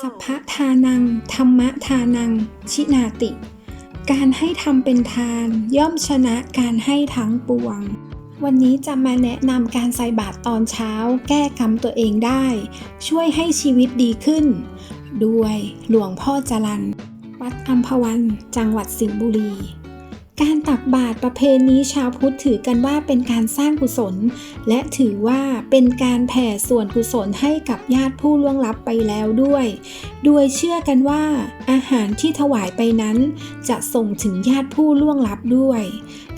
สัพพะทานัง ธรรมะทานัง ชินาติ การให้ทำเป็นทาน ย่อมชนะการให้ทั้งปวง วันนี้จะมาแนะนำการใส่บาตรตอนเช้า แก้กรรมตัวเองได้ ช่วยให้ชีวิตดีขึ้น ด้วยหลวงพ่อจรันวัดอัมพวัน จังหวัดสิงห์บุรี การตักบาตรประเพณีชาวพุทธถือกันว่าเป็นการสร้างกุศล และถือว่าเป็นการแผ่ส่วนกุศลให้กับญาติผู้ล่วงลับไปแล้วด้วย โดยเชื่อกันว่า อาหารที่ถวายไปนั้น จะส่งถึงญาติผู้ล่วงลับด้วย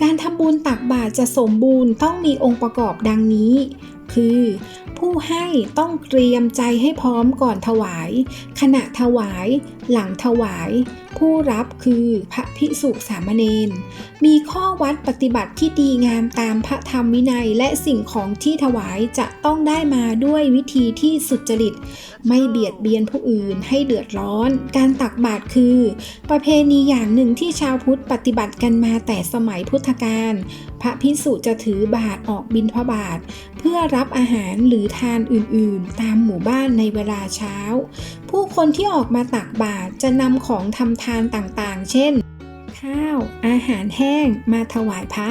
การทำบุญตักบาตรจะสมบูรณ์ต้องมีองค์ประกอบดังนี้ คือ ผู้ให้ต้องเตรียมใจให้พร้อมก่อนถวาย ขณะถวาย หลังถวาย ผู้รับคือพระภิกษุสามเณรมีข้อวัดปฏิบัติที่ดีงามตามพระธรรมวินัยและสิ่งของที่ถวายจะต้องได้มาด้วยวิธีที่สุจริต ไม่เบียดเบียนผู้อื่นให้เดือดร้อน การตักบาตรคือ ประเพณีอย่างหนึ่งที่ชาวพุทธปฏิบัติกันมาแต่สมัยพุทธกาลพระพิสุจะถือบาตรออกบิณฑบาต พื่อรับอาหารหรือทานอื่นๆ ตามหมู่บ้านในเวลาเช้า ผู้คนที่ออกมาตักบาตรจะนำของทำทานต่างๆ เช่น ข้าว อาหารแห้งมาถวายพระ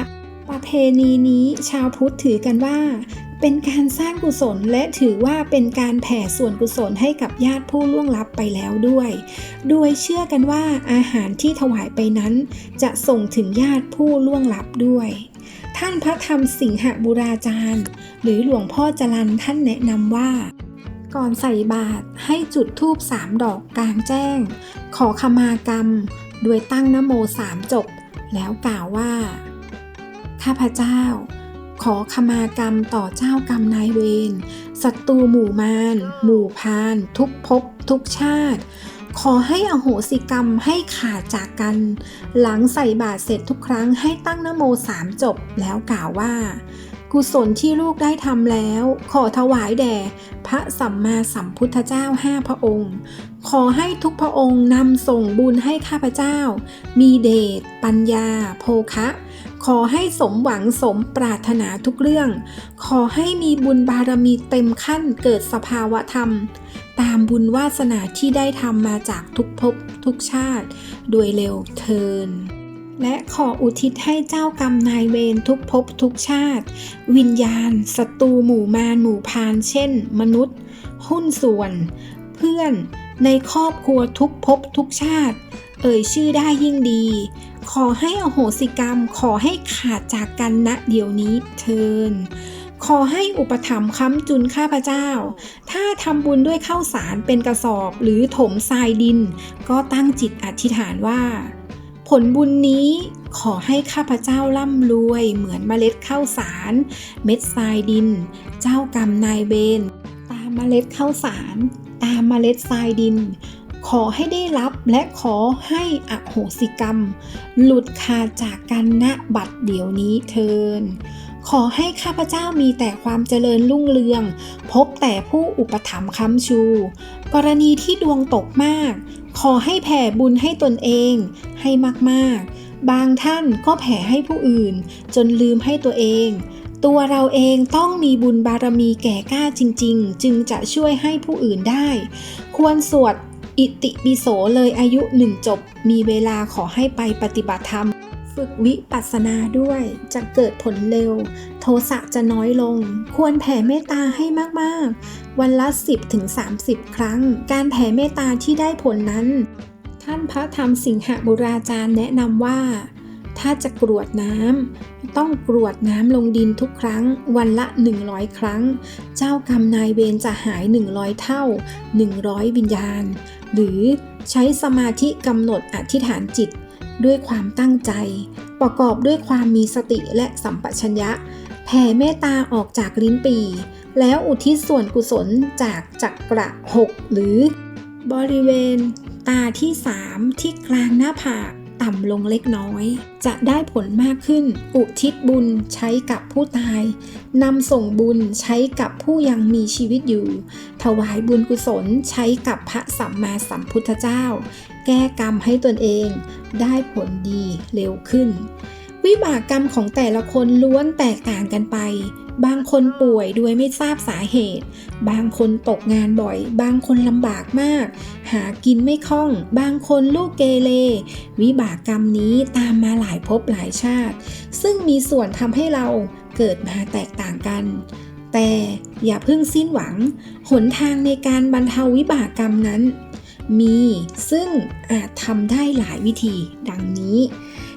ประเพณีนี้ชาวพุทธถือกันว่า เป็นการสร้างกุศลและถือว่าเป็นการแผ่ส่วนกุศลให้กับญาติผู้ล่วงลับไปแล้วด้วย โดยเชื่อกันว่าอาหารที่ถวายไปนั้น จะส่งถึงญาติผู้ล่วงลับด้วย ท่านพระธรรมสิงหบุราจารย์ หรือหลวงพ่อจรันท่านแนะนำว่า ก่อนใส่บาตรให้จุดธูปสามดอกกลางแจ้ง ขอขมากรรม โดยตั้งนโมสามจบ แล้วกล่าวว่า ข้าพเจ้า ขอขมากรรมต่อเจ้ากรรมนายเวรศัตรูหมู่มารหมู่พาน ทุกภพทุกชาติ ขอให้อโหสิกรรมให้ขาดจากกัน หลังใส่บาตรเสร็จทุกครั้งให้ตั้งนโมสามจบแล้วกล่าวว่า กุศลที่ลูกได้ทำแล้ว ขอถวายแด่ พระสัมมาสัมพุทธเจ้าห้าพระองค์ ขอให้ทุกพระองค์นำส่งบุญให้ข้าพเจ้า มีเดชปัญญา โภคะขอให้สมหวังสมปรารถนาทุกเรื่อง ขอให้มีบุญบารมีเต็มขั้นเกิดสภาวะธรรม ตามบุญวาสนาที่ได้ทำมาจากทุกภพทุกชาติ โดยเร็วเทิน และขออุทิศให้เจ้ากรรมนายเวรทุกภพทุกชาติ วิญญาณศัตรูหมู่มารหมู่พานเช่น มนุษย์ หุ้นส่วน เพื่อนในครอบครัวทุกภพทุกชาติ เอ่ยชื่อได้ยิ่งดี ขอให้อโหสิกรรมขอให้ขาดจากกันณเดี๋ยวนี้เทิน ขอให้อุปถัมภ์ค้ำจุนข้าพเจ้า ถ้าทำบุญด้วยข้าวสารเป็นกระสอบหรือถมทรายดิน ก็ตั้งจิตอธิษฐานว่า ผลบุญนี้ขอให้ข้าพเจ้าร่ำรวยเหมือนเมล็ดข้าวสาร เม็ดทรายดิน เจ้ากรรมนายเวรตามเมล็ดข้าวสาร ตามเมล็ดทรายดิน ขอให้ได้รับและขอให้อโหสิกรรม หลุดขาดจากกันณบัดเดี๋ยวนี้เทิน ขอให้ข้าพเจ้ามีแต่ความเจริญรุ่งเรือง พบแต่ผู้อุปถัมภ์ค้ำชู กรณีที่ดวงตกมาก ขอให้แผ่บุญให้ตนเอง ให้มากๆ บางท่านก็แผ่ให้ผู้อื่น จนลืมให้ตัวเอง ตัวเราเองต้องมีบุญบารมีแก่กล้าจริง ๆ จึงจะช่วยให้ผู้อื่นได้ ควรสวดอิติปิโสเลยอายุหนึ่งจบ มีเวลาขอให้ไปปฏิบัติธรรม ฝึกวิปัสสนาด้วยจะเกิดผลเร็ว โทสะจะน้อยลง ควรแผ่เมตตาให้มากๆ วันละ 10ถึง30 ครั้ง การแผ่เมตตาที่ได้ผลนั้น ท่านพระธรรมสิงหบุราจารย์แนะนำว่า ถ้าจะกรวดน้ำต้องกรวดน้ำลงดินทุกครั้ง วันละ 100 ครั้ง เจ้ากรรมนายเวรจะหาย 100 เท่า 100 วิญญาณ หรือใช้สมาธิกำหนดอธิษฐานจิต ด้วยความตั้งใจ ประกอบด้วยความมีสติและสัมปชัญญะ แผ่เมตตาออกจากลิ้นปี แล้วอุทิศส่วนกุศลจากจักระหกหรือ บริเวณ ตาที่ 3 ที่กลางหน้าผากต่ำลงเล็กน้อย จะได้ผลมากขึ้น อุทิศบุญใช้กับผู้ตายนำส่งบุญใช้กับผู้ยังมีชีวิตอยู่ ถวายบุญกุศลใช้กับพระสัมมาสัมพุทธเจ้า แก้กรรมให้ตนเองได้ผลดีเร็วขึ้น วิบากกรรมของแต่ละคนล้วนแตกต่างกันไป บางคนป่วยโดยไม่ทราบสาเหตุ บางคนตกงานบ่อย บางคนลำบากมาก หากินไม่คล่อง บางคนลูกเกเรวิบากกรรมนี้ตามมาหลายภพหลายชาติ ซึ่งมีส่วนทำให้เราเกิดมาแตกต่างกันแต่อย่าเพิ่งสิ้นหวัง หนทางในการบรรเทาวิบากกรรมนั้น มี ซึ่งอาจทำได้หลายวิธี ดังนี้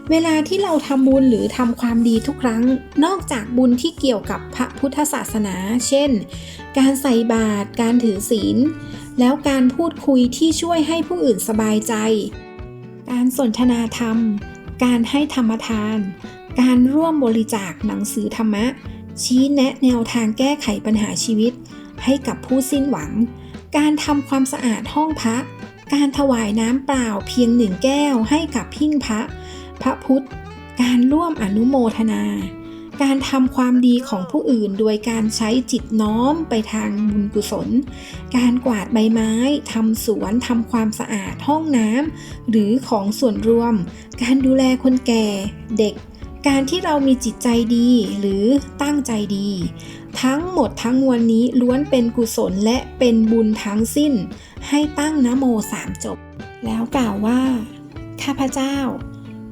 เวลาที่เราทำบุญหรือทำความดีทุกครั้ง นอกจากบุญที่เกี่ยวกับพระพุทธศาสนา เช่น การใส่บาตร การถือศีล แล้วการพูดคุยที่ช่วยให้ผู้อื่นสบายใจ การสนทนาธรรม การให้ธรรมทาน การร่วมบริจาคหนังสือธรรมะ ชี้แนะแนวทางแก้ไขปัญหาชีวิต ให้กับผู้สิ้นหวังการทำความสะอาดห้องพระ การถวายน้ำเปล่าเพียงหนึ่งแก้วให้กับพิ้งพระ พระพุทธ การร่วมอนุโมทนา การทำความดีของผู้อื่นโดยการใช้จิตน้อมไปทางบุญกุศล การกวาดใบไม้ทำสวนทำความสะอาดห้องน้ำหรือของส่วนรวม การดูแลคนแก่เด็กการที่เรามีจิตใจดีหรือตั้งใจดี ทั้งหมดทั้งมวลนี้ล้วนเป็นกุศลและเป็นบุญทั้งสิ้น ให้ตั้งนะโมสามจบ แล้วกล่าวว่า ข้าพเจ้า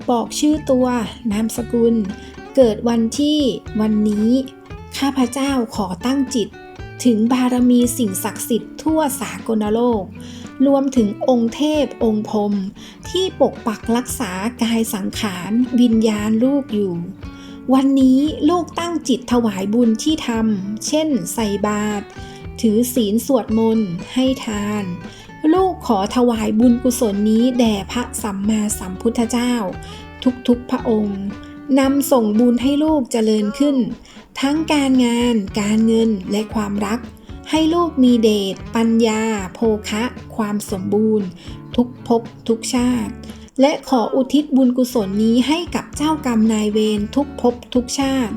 บอกชื่อตัว นามสกุล เกิดวันที่ วันนี้ ข้าพเจ้าขอตั้งจิต ถึงบารมีสิ่งศักดิ์สิทธิ์ทั่วสากลโลก รวมถึงองค์เทพองค์พรมที่ปกปักรักษากายสังขารวิญญาณลูกอยู่วันนี้ลูกตั้งจิตถวายบุญที่ทำ เช่น ใส่บาตร ถือศีลสวดมนต์ให้ทาน ลูกขอถวายบุญกุศลนี้แด่พระสัมมาสัมพุทธเจ้า ทุกๆพระองค์นำส่งบุญให้ลูกเจริญขึ้น ทั้งการงาน การเงินและความรัก ให้ลูกมีเดชปัญญา โภคะ ความสมบูรณ์ ทุกภพทุกชาติ และขออุทิศบุญกุศลนี้ให้กับเจ้ากรรมนายเวรทุกภพทุกชาติ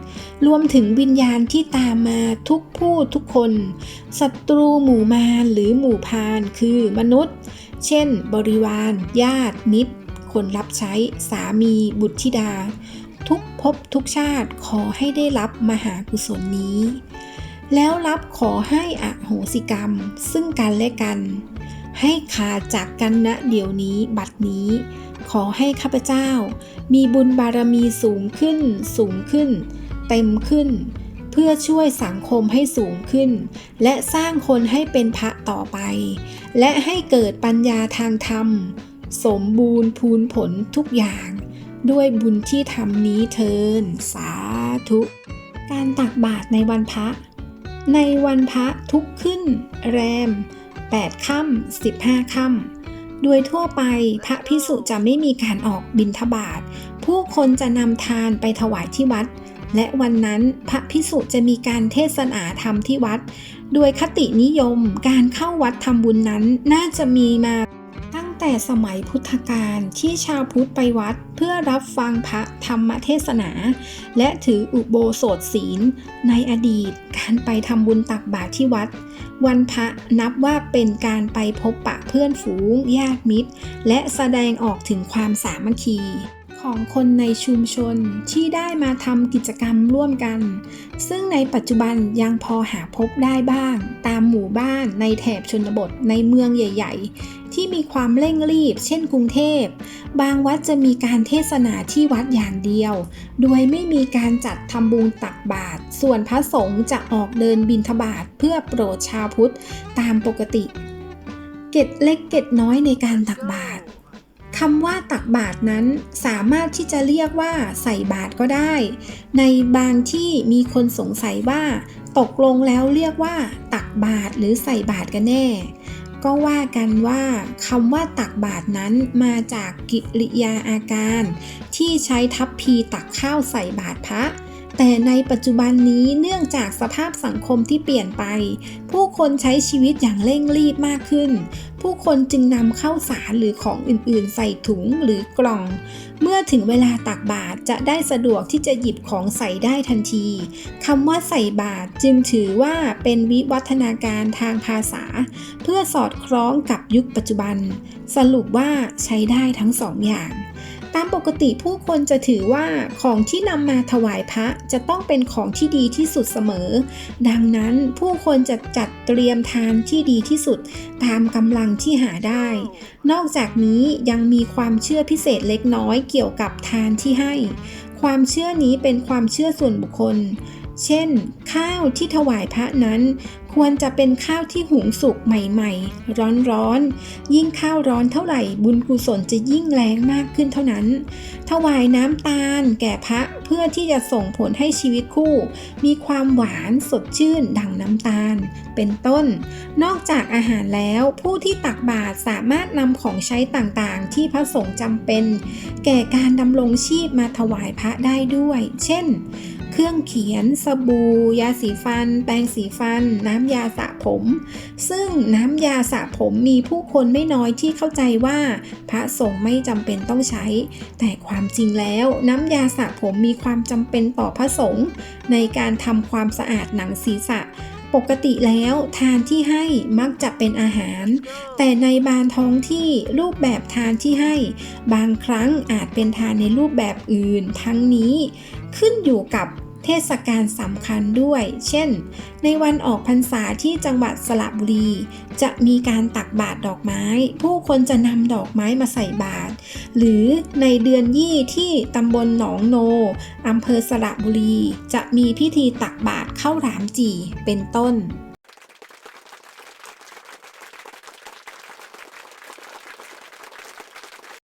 รวมถึงวิญญาณที่ตามมาทุกผู้ทุกคนศัตรูหมู่มารหรือหมู่พานคือมนุษย์ เช่น บริวาร ญาติ มิตร คนรับใช้ สามี บุตรธิดา ทุกภพทุกชาติขอให้ได้รับมหากุศลนี้ แล้วรับขอให้อโหสิกรรม ซึ่งกันและกัน ให้ขาดจากกันณเดี๋ยวนี้บัดนี้ ขอให้ข้าพเจ้า มีบุญบารมีสูงขึ้น สูงขึ้น เต็มขึ้น เพื่อช่วยสังคมให้สูงขึ้น และสร้างคนให้เป็นพระต่อไป และให้เกิดปัญญาทางธรรม สมบูรณ์พูนผลทุกอย่าง ด้วยบุญที่ทำนี้เทิน สาธุ การตักบาตรในวันพระในวันพระทุกขึ้น แรม 8ค่ำ15 ค่ำโดยทั่วไปพระพิสุจะไม่มีการออกบิณฑบาต ผู้คนจะนำทานไปถวายที่วัด และวันนั้นพระพิสุจะมีการเทศนาธรรมที่วัด โดยคตินิยมการเข้าวัดทำบุญนั้นน่าจะมีมา แต่สมัยพุทธกาลที่ชาวพุทธไปวัดเพื่อรับฟังพระธรรมเทศนา และถืออุโบสถศีล ในอดีตการไปทำบุญตักบาตรที่วัด วันพระนับว่าเป็นการไปพบปะเพื่อนฝูงญาติมิตร และแสดงออกถึงความสามัคคีของคนในชุมชนที่ได้มาทำกิจกรรมร่วมกัน ซึ่งในปัจจุบันยังพอหาพบได้บ้าง ตามหมู่บ้านในแถบชนบทในเมืองใหญ่ๆ ที่มีความเร่งรีบ เช่นกรุงเทพ บางวัดจะมีการเทศนาที่วัดอย่างเดียว โดยไม่มีการจัดทำบุญตักบาตร ส่วนพระสงฆ์จะออกเดินบิณฑบาตเพื่อโปรดชาวพุทธตามปกติ เกร็ดเล็กเกร็ดน้อยในการตักบาตรคำว่าตักบาตรนั้นสามารถที่จะเรียกว่าใส่บาตรก็ได้ ในบางที่มีคนสงสัยว่า ตกลงแล้วเรียกว่า ตักบาตรหรือใส่บาตรกันแน่ ก็ว่ากันว่าคำว่าตักบาตรนั้นมาจากกิริยาอาการ ที่ใช้ทัพพีตักข้าวใส่บาตรพระ แต่ในปัจจุบันนี้เนื่องจากสภาพสังคมที่เปลี่ยนไป ผู้คนใช้ชีวิตอย่างเร่งรีบมากขึ้น ผู้คนจึงนำข้าวสารหรือของอื่นๆ ใส่ถุงหรือกล่อง เมื่อถึงเวลาตักบาตรจะได้สะดวกที่จะหยิบของใส่ได้ทันทีคำว่าใส่บาตรจึงถือว่าเป็นวิวัฒนาการทางภาษา เพื่อสอดคล้องกับยุคปัจจุบัน สรุปว่าใช้ได้ทั้งสองอย่าง ตามปกติผู้คนจะถือว่าของที่นำมาถวายพระจะต้องเป็นของที่ดีที่สุดเสมอ ดังนั้นผู้คนจะจัดเตรียมทานที่ดีที่สุด ตามกำลังที่หาได้ นอกจากนี้ยังมีความเชื่อพิเศษเล็กน้อยเกี่ยวกับทานที่ให้ ความเชื่อนี้เป็นความเชื่อส่วนบุคคล เช่น ข้าวที่ถวายพระนั้น ควรจะเป็นข้าวที่หุงสุกใหม่ๆ ร้อนๆ ยิ่งข้าวร้อนเท่าไหร่บุญกุศลจะยิ่งแรงมากขึ้นเท่านั้น ถวายน้ำตาลแก่พระเพื่อที่จะส่งผลให้ชีวิตคู่ มีความหวานสดชื่นดังน้ำตาล เป็นต้น นอกจากอาหารแล้วผู้ที่ตักบาตรสามารถนำของใช้ต่างๆ ที่พระสงฆ์จำเป็น แก่การดำรงชีพมาถวายพระได้ด้วย เช่น เครื่องเขียน สบู่ ยาสีฟัน แปรงสีฟัน น้ำยาสระผม ซึ่งน้ำยาสระผมมีผู้คนไม่น้อยที่เข้าใจว่า พระสงฆ์ไม่จำเป็นต้องใช้ แต่ความจริงแล้วน้ำยาสระผมมีความจำเป็นต่อพระสงฆ์ในการทำความสะอาดหนังศีรษะปกติแล้วทานที่ให้มักจะเป็นอาหาร แต่ในบางท้องที่รูปแบบทานที่ให้ บางครั้งอาจเป็นทานในรูปแบบอื่น ทั้งนี้ ขึ้นอยู่กับ เทศกาลสำคัญด้วย เช่น ในวันออกพรรษาที่จังหวัดสระบุรี จะมีการตักบาตรดอกไม้ ผู้คนจะนำดอกไม้มาใส่บาตร หรือในเดือนยี่ที่ตำบลหนองโนอำเภอสระบุรี จะมีพิธีตักบาตรข้าวหลามจี่เป็นต้น